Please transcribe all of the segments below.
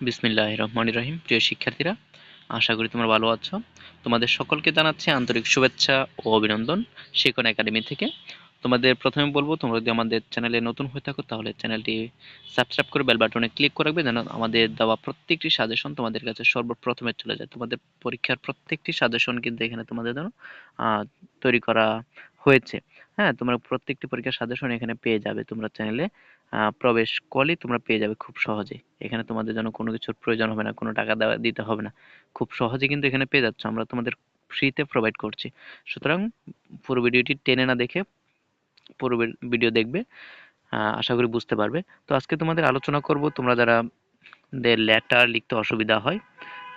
বিসমিল্লাহ রহমান রহিম প্রিয় শিক্ষার্থীরা, আশা করি তোমরা ভালো আছো। তোমাদের সকলকে জানাচ্ছি আন্তরিক শুভেচ্ছা ও অভিনন্দন শিখন একাডেমি থেকে। তোমাদের প্রথমে বলব, তোমরা যদি আমাদের চ্যানেলে নতুন হয়ে থাকো, তাহলে চ্যানেলটি সাবস্ক্রাইব করে বেল বাটনে ক্লিক করে রাখবে, যেন আমাদের দেওয়া প্রত্যেকটি সাজেশন তোমাদের কাছে সর্বপ্রথমে চলে যায়। তোমাদের পরীক্ষার প্রত্যেকটি সাজেশন কিন্তু এখানে তোমাদের জন্য তৈরি করা হয়েছে। হ্যাঁ তোমরা প্রত্যেকটি পরীক্ষার সাজেশন এখানে পেয়ে যাবে তোমরা চ্যানেলে। প্রবেশ করলেই তোমরা পেয়ে যাবে খুব সহজে। এখানে তোমাদের জন্য কোনো কিছুর প্রয়োজন হবে না, কোনো টাকা দেওয়া, দিতে হবে না। খুব সহজে কিন্তু এখানে পেয়ে যাচ্ছ, আমরা তোমাদের ফ্রিতে প্রোভাইড করছি। সুতরাং পুরো ভিডিওটি টেনে না দেখে পুরো ভিডিও দেখবে আশা করি বুঝতে পারবে। তো আজকে তোমাদের আলোচনা করব, তোমরা যারা লেটার লিখতে অসুবিধা হয়,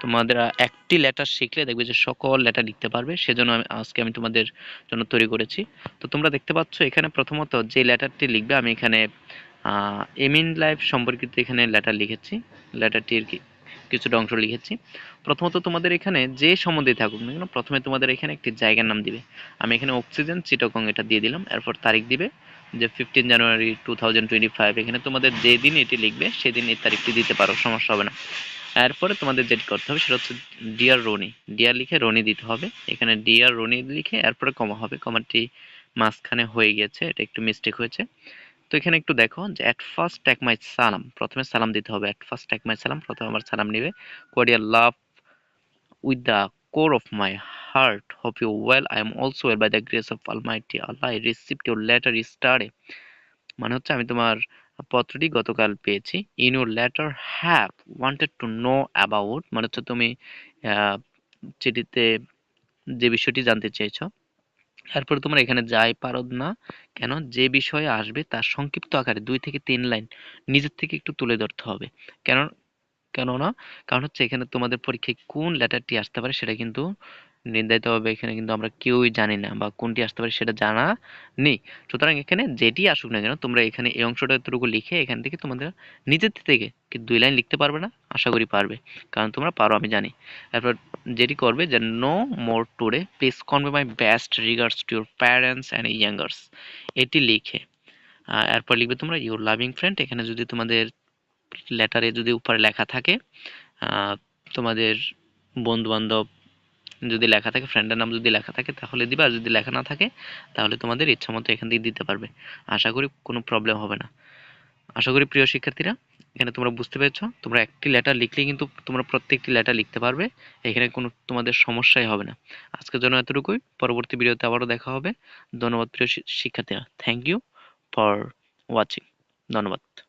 তোমাদের একটি লেটার শিখলে দেখবে যে সকল লেটার লিখতে পারবে, সেজন্য আমি, আজকে আমি তোমাদের জন্য তৈরি করেছি। তো তোমরা দেখতে পাচ্ছ, এখানে প্রথমত যে লেটারটি লিখবে, আমি এখানে এমিন লাইফ সম্পর্কিত এখানে লেটার লিখেছি। লেটারটির কিছুটা অংশ লিখেছি। প্রথমত তোমাদের এখানে যে সম্বন্ধে থাকুক না কেন, প্রথমে তোমাদের এখানে একটি জায়গার নাম দিবে। আমি এখানে অক্সিজেন চিটকং এটা দিয়ে দিলাম। এরপর তারিখ দিবে যে ফিফটিন জানুয়ারি টু এখানে তোমাদের যেদিন এটি লিখবে, সেদিন এই তারিখটি দিতে পারো, সমস্যা হবে না। এরপরে তোমাদের যেটি করতে হবে, সেটা হচ্ছে ডিয়ার রনি ডিয়ার লিখে রনি দিতে হবে। এখানে ডিয়ার রনি লিখে এরপরে কমা হবে। কমাটি মাঝখানে হয়ে গিয়েছে, এটা একটু মিস্টেক হয়েছে। তো এখানে একটু দেখো যে অ্যাট ফার্স্ট ট্যাক মাই সালাম প্রথমে সালাম দিতে হবে। অ্যাট ফার্স্ট ট্যাক মাই সালাম প্রথমে আমার সালাম নেবে। Cordial love with the of my heart hope you well I am well by the grace of almighty Allah I received your letter স্টারে মানে হচ্ছে আমি তোমার পত্রটি গতকাল পেয়েছি। In your letter have wanted to know about মানে হচ্ছে তুমি চিঠিতে যে বিষয়টি জানতে চেয়েছো। এরপরে তোমরা এখানে যাই পারো না, কেন? যে বিষয়ে আসবে তার সংক্ষিপ্ত আকারে দুই থেকে তিন লাইন নিজের থেকে একটু তুলে ধরতে হবে। কেন? কেননা? কারণ হচ্ছে এখানে তোমাদের পরীক্ষায় কোন লেটারটি আসতে পারে সেটা কিন্তু নির্ধারিত হবে এখানে কিন্তু আমরা কেউই জানি না বা কোনটি আসতে পারে সেটা জানা নেই। সুতরাং এখানে যেটি আসুক না কেন, তোমরা এখানে এই অংশটা এতটুকু লিখে এখান থেকে তোমাদের নিজের থেকে কি দুই লাইন লিখতে পারবে না, আশা করি পারবে, কারণ তোমরা পারো আমি জানি। তারপর যেটি করবে যে no more today please convey my best regards to your parents and youngers এটি লিখে এরপর লিখবে তোমরা ইউর লাভিং ফ্রেন্ড এখানে যদি তোমাদের লেটারে যদি উপরে লেখা থাকে তোমাদের বন্ধু বান্ধব যদি লেখা থাকে ফ্রেন্ডের নাম যদি লেখা থাকে, তাহলে দিবা। আর যদি লেখা না থাকে, তাহলে তোমাদের ইচ্ছা মতো এখান থেকে দিতে পারবে। আশা করি কোনো প্রবলেম হবে না। আশা করি প্রিয় শিক্ষার্থীরা, এখানে তোমরা বুঝতে পেরেছ। তোমরা একটি লেটার লিখলেই কিন্তু তোমরা প্রত্যেকটি লেটার লিখতে পারবে। এখানে কোনো তোমাদের সমস্যাই হবে না। আজকের জন্য এতটুকুই। পরবর্তী ভিডিওতে আবারও দেখা হবে। ধন্যবাদ প্রিয় শিক্ষার্থীরা। থ্যাংক ইউ ফর ওয়াচিং ধন্যবাদ।